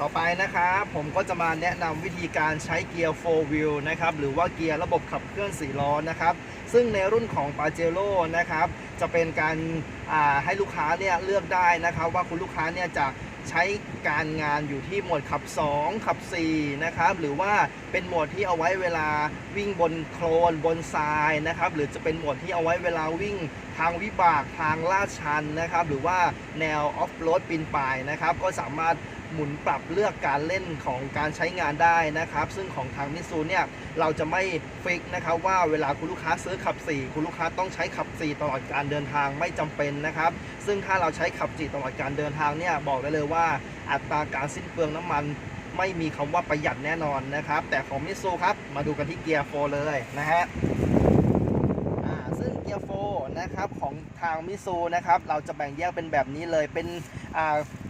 ต่อไปนะครับผมก็จะมาแนะนำวิธีการใช้เกียร์ 4 wheel นะครับหรือว่าเกียร์ระบบขับเคลื่อน4ล้อนะครับซึ่งในรุ่นของ p a j e r o นะครับจะเป็นการาให้ลูกค้าเนี่ยเลือกได้นะครับว่าคุณลูกค้าเนี่ยจะใช้การงานอยู่ที่โหมดขับ 2 ขับ4นะครับหรือว่าเป็นโหมดที่เอาไว้เวลาวิ่งบนโคลนบนทรายนะครับหรือจะเป็นโหมดที่เอาไว้เวลาวิ่ง ทางวิบากทางลาดชันนะครับ หรือว่าแนวออฟโรดปีนป่ายนะครับ ก็สามารถหมุนปรับเลือกการเล่นของการใช้งานได้นะครับ ซึ่งของทางมิซูเนี่ยเราจะไม่ฟิกนะครับว่าเวลาคุณลูกค้าซื้อขับ 4 คุณลูกค้าต้องใช้ขับ 4 ตลอดการเดินทางไม่จำเป็นนะครับ ซึ่งถ้าเราใช้ขับ4ตลอดการเดินทางเนี่ยบอกได้เลยว่าอัตราการสิ้นเปลืองน้ำมันไม่มีคำว่าประหยัดแน่นอนนะครับ แต่ของมิซูครับมาดูกันที่เกียร์โฟเลยนะฮะ อ่าซึ่งเกียร์โฟ นะครับของทางมิซูนะครับ เราจะแบ่งแยกเป็นแบบนี้เลยเป็น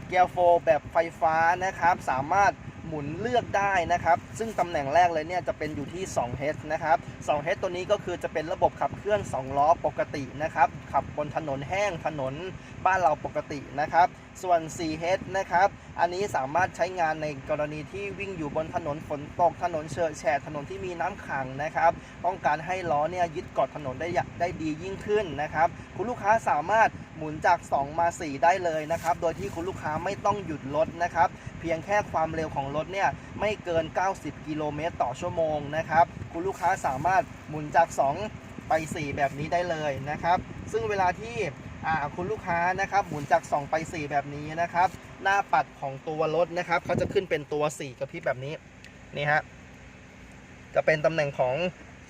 เกียร์โฟแบบไฟฟ้านะครับ สามารถ หมุนเลือกได้นะครับ ซึ่งตำแหน่งแรกเลยเนี่ยจะเป็นอยู่ที่ 2 h นะครับ 2 h ตัวนี้ก็คือจะเป็นระบบขับเคลื่อน 2 ล้อปกตินะครับ ขับบนถนนแห้งถนนบ้านเราปกตินะครับ ส่วน 4 h นะครับ อันนี้สามารถใช้งานในกรณีที่วิ่งอยู่บนถนนฝนตก ถนนเฉอแฉะถนนที่มีน้ำขังนะครับต้องการให้ล้อเนี่ยยึดเกาะถนนได้ได้ดียิ่งขึ้นนะครับ คุณลูกค้าสามารถหมุนจาก 2 มา 4 ได้เลยนะครับ โดยที่คุณลูกค้าไม่ต้องหยุดรถนะครับ เพียงแค่ความเร็วของรถเนี่ยไม่เกิน 90 กิโลเมตรต่อชั่วโมงนะครับ คุณลูกค้าสามารถหมุนจาก 2 ไป 4 แบบนี้ได้เลยนะครับ ซึ่งเวลาที่คุณลูกค้านะครับหมุนจาก 2 ไป 4 แบบนี้นะครับ หน้าปัดของตัวรถนะครับเขาจะขึ้นเป็นตัว 4 กระพริบแบบนี้นี่ฮะจะเป็นตำแหน่งของ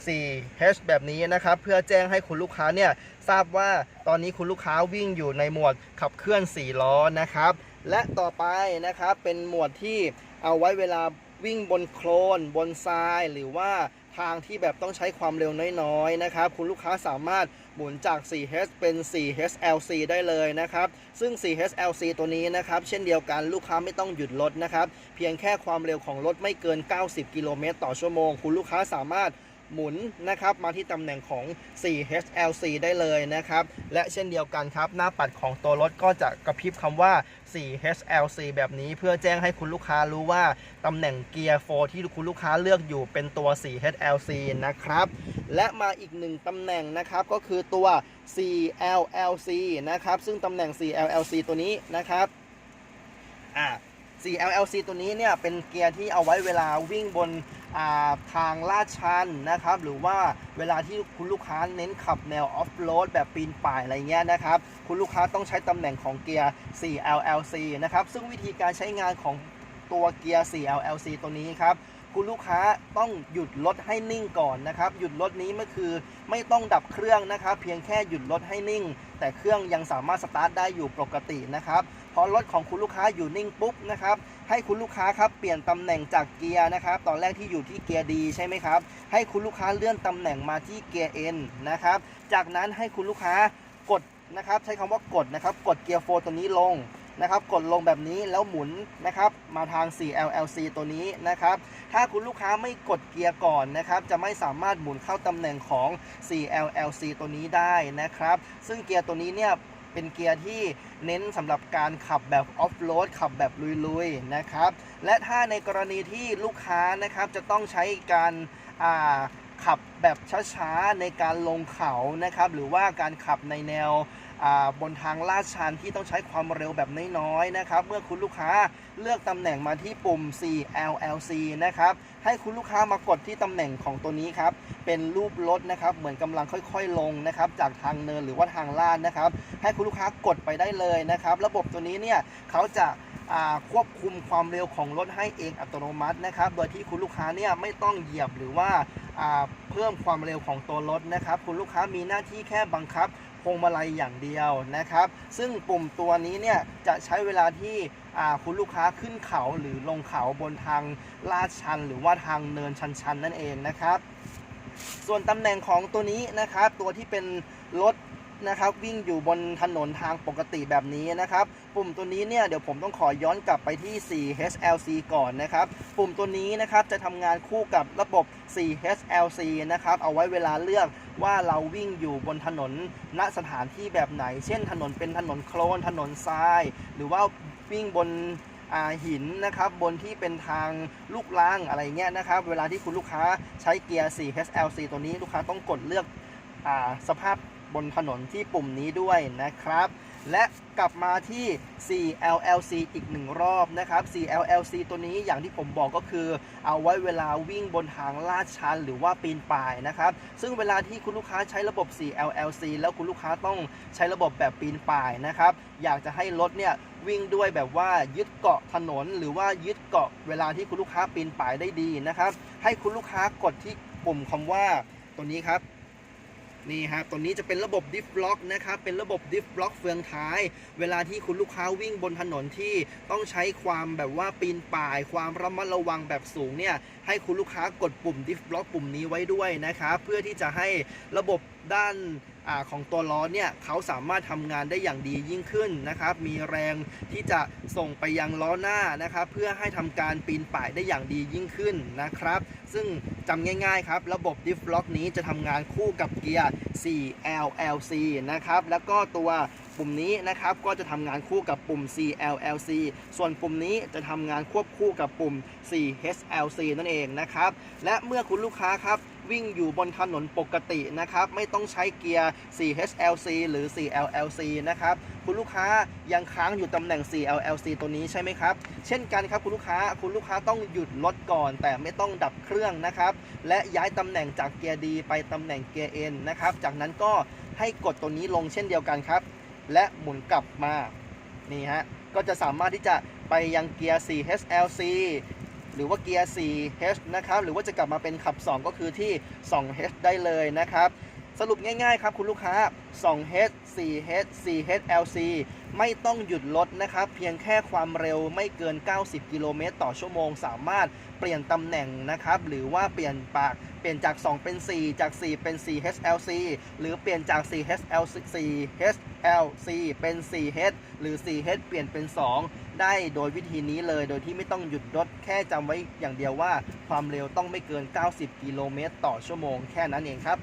4H แบบนี้นะครับ เพื่อแจ้งให้คุณลูกค้าเนี่ยทราบว่าตอนนี้คุณลูกค้าวิ่งอยู่ในหมวดขับเคลื่อน 4 ล้อนะครับ และต่อไปนะครับเป็นหมวดที่เอาไว้เวลาวิ่งบนโคลน บนทรายหรือว่าทางที่แบบต้องใช้ความเร็วน้อยๆนะครับ คุณลูกค้าสามารถหมุนจาก 4H เป็น 4HLC ได้เลยนะครับ ซึ่ง 4HLC ตัวนี้นะครับ เช่นเดียวกันลูกค้าไม่ต้องหยุดรถนะครับ เพียงแค่ความเร็วของรถไม่เกิน 90 กิโลเมตรต่อชั่วโมง คุณลูกค้าสามารถ หมุนนะครับมาที่ตำแหน่งของ 4HLC ได้เลยนะครับ และเช่นเดียวกันครับ หน้าปัดของตัวรถก็จะกระพริบคำว่า 4HLC แบบนี้เพื่อแจ้งให้คุณลูกค้ารู้ว่าตำแหน่งเกียร์4ที่คุณลูกค้าเลือกอยู่เป็นตัว 4HLC นะครับ และมาอีกหนึ่งตำแหน่งนะครับก็คือตัว CLLC นะครับ ซึ่งตำแหน่ง CLLC ตัวนี้นะครับอ่า CLLC ตัวนี้เนี่ยเป็นเกียร์ที่เอาไว้เวลาวิ่งบนาทางลาดชันนะครับ หรือว่าเวลาที่คุณลูกค้าเน้นขับแนวออฟโรดแบบปีนป่ายอะไรเงี้ยนะครับ คุณลูกค้าต้องใช้ตำแหน่งของเกียร์ 4LLC นะครับ ซึ่งวิธีการใช้งานของตัวเกียร์ 4LLC ตัวนี้ครับคุณลูกค้าต้องหยุดรถให้นิ่งก่อนนะครับ หยุดรถนี้ก็คือไม่ต้องดับเครื่องนะครับ เพียงแค่หยุดรถให้นิ่ง แต่เครื่องยังสามารถสตาร์ทได้อยู่ปกตินะครับ พอรถของคุณลูกค้าอยู่นิ่งปุ๊บนะครับให้คุณลูกค้าครับเปลี่ยนตำแหน่งจากเกียร์นะครับตอนแรกที่อยู่ที่เกียร์ดีใช่ไหมครับให้คุณลูกค้าเลื่อนตำแหน่งมาที่เกียร์ N นนะครับจากนั้นให้คุณลูกค้ากดนะครับใช้คำว่ากดนะครับกดเกียร์โฟตัวนี้ลงนะครับกดลงแบบนี้แล้วหมุนนะครับมาทาง 4LLC ตัวนี้นะครับถ้าคุณลูกค้าไม่กดเกียร์ก่อนนะครับจะไม่สามารถหมุนเข้าตำแหน่งของ 4LLC ตัวนี้ได้นะครับซึ่งเกียร์ตัวนี้เนี่ย เป็นเกียร์ที่เน้นสำหรับการขับแบบออฟโรดขับแบบลุยๆนะครับ และถ้าในกรณีที่ลูกค้านะครับจะต้องใช้การขับแบบช้าๆในการลงเขานะครับ หรือว่าการขับในแนว บนทางลาดชันที่ต้องใช้ความเร็วแบบน้อยๆนะครับเมื่อคุณลูกค้าเลือกตำแหน่งมาที่ปุ่ม CLLC นะครับให้คุณลูกค้ามากดที่ตำแหน่งของตัวนี้ครับเป็นรูปรถนะครับเหมือนกำลังค่อยๆลงนะครับจากทางเนินหรือว่าทางลาดนะครับให้คุณลูกค้ากดไปได้เลยนะครับระบบตัวนี้เนี่ยเขาจะควบคุมความเร็วของรถให้เองอัตโนมัตินะครับ โดยที่คุณลูกค้าเนี่ยไม่ต้องเหยียบหรือว่าเพิ่มความเร็วของตัวรถนะครับ คุณลูกค้ามีหน้าที่แค่บังคับ พวงมาลัยอย่างเดียวนะครับ ซึ่งปุ่มตัวนี้เนี่ยจะใช้เวลาที่คุณลูกค้าขึ้นเขาหรือลงเขาบนทางลาดชัน หรือว่าทางเนินชันๆนั่นเองนะครับ ส่วนตำแหน่งของตัวนี้นะครับ ตัวที่เป็นรถ นะครับ วิ่งอยู่บนถนนทางปกติแบบนี้นะครับ ปุ่มตัวนี้เนี่ยเดี๋ยวผมต้องขอย้อนกลับไปที่ 4HLC ก่อนนะครับ ปุ่มตัวนี้นะครับจะทำงานคู่กับระบบ 4HLC นะครับ เอาไว้เวลาเลือกว่าเราวิ่งอยู่บนถนนณสถานที่แบบไหน เช่น ถนนเป็นถนนโคลนถนนทราย หรือว่าวิ่งบนหินนะครับบนที่เป็นทางลูกล่างอะไรเงี้ยนะครับ เวลาที่คุณลูกค้าใช้เกียร์ 4HLC ตัวนี้ลูกค้าต้องกดเลือกอสภาพ บนถนนที่ปุ่มนี้ด้วยนะครับ และกลับมาที่ 4LLC อีกหนึ่งรอบนะครับ 4LLC ตัวนี้อย่างที่ผมบอกก็คือ เอาไว้เวลาวิ่งบนทางลาดชันหรือว่าปีนป่ายนะครับ ซึ่งเวลาที่คุณลูกค้าใช้ระบบ 4LLC แล้วคุณลูกค้าต้องใช้ระบบแบบปีนป่ายนะครับ อยากจะให้รถเนี่ยวิ่งด้วยแบบว่ายึดเกาะถนน หรือว่ายึดเกาะเวลาที่คุณลูกค้าปีนป่ายได้ดีนะครับ ให้คุณลูกค้ากดที่ปุ่มคำว่าตัวนี้ครับ นี่ครับตัวนี้จะเป็นระบบดิฟล็อกนะครับ เป็นระบบดิฟล็อกเฟืองท้าย เวลาที่คุณลูกค้าวิ่งบนถนนที่ต้องใช้ความแบบว่าปีนป่าย ความระมัดระวังแบบสูงเนี่ย ให้คุณลูกค้ากดปุ่มดิฟล็อกปุ่มนี้ไว้ด้วยนะครับ เพื่อที่จะให้ระบบด้านอของตัวล้อเนี่ยเขาสามารถทำงานได้อย่างดียิ่งขึ้นนะครับ มีแรงที่จะส่งไปยังล้อหน้านะครับ เพื่อให้ทำการปีนป่ายได้อย่างดียิ่งขึ้นนะครับ ซึ่งจำง่ายๆครับ ระบบดิฟล็อกนี้จะทำงานคู่กับเกียร์ 4LLC นะครับ แล้วก็ตัวปุ่มนี้นะครับก็จะทำงานคู่กับปุ่ม CLLC ส่วนปุ่มนี้จะทำงานควบคู่กับปุ่ม 4HLC นั่นเองนะครับ และเมื่อคุณลูกค้าครับวิ่งอยู่บนถนนปกตินะครับ ไม่ต้องใช้เกียร์ 4HLC หรือ 4LLC นะครับ คุณลูกค้ายังค้างอยู่ตำแหน่ง 4LLC ตัวนี้ใช่ไหมครับ เช่นกันครับคุณลูกค้า คุณลูกค้าต้องหยุดรถก่อน แต่ไม่ต้องดับเครื่องนะครับ และย้ายตำแหน่งจากเกียร์ดีไปตำแหน่งเกียร์ N นะครับ จากนั้นก็ให้กดตัวนี้ลงเช่นเดียวกันครับ และหมุนกลับมา นี่ฮะ ก็จะสามารถที่จะไปยังเกียร์ 4HLC หรือว่าเกียร์ 4H นะครับ หรือว่าจะกลับมาเป็นขับ 2 ก็คือที่ 2H ได้เลยนะครับ สรุปง่ายๆครับคุณลูกค้า 2H 4H 4HLC ไม่ต้องหยุดรถนะครับ เพียงแค่ความเร็วไม่เกิน 90 กิโลเมตรต่อชั่วโมง สามารถเปลี่ยนตำแหน่งนะครับ หรือว่าเปลี่ยนปาก เปลี่ยนจาก 2 เป็น 4 จาก 4 เป็น 4HLC หรือเปลี่ยนจาก 4HLC 4HLC เป็น 4H หรือ 4H เปลี่ยนเป็น 2 ได้โดยวิธีนี้เลย โดยที่ไม่ต้องหยุดรถแค่จำไว้อย่างเดียวว่า ความเร็วต้องไม่เกิน 90 กิโลเมตรต่อชั่วโมงแค่นั้นเองครับ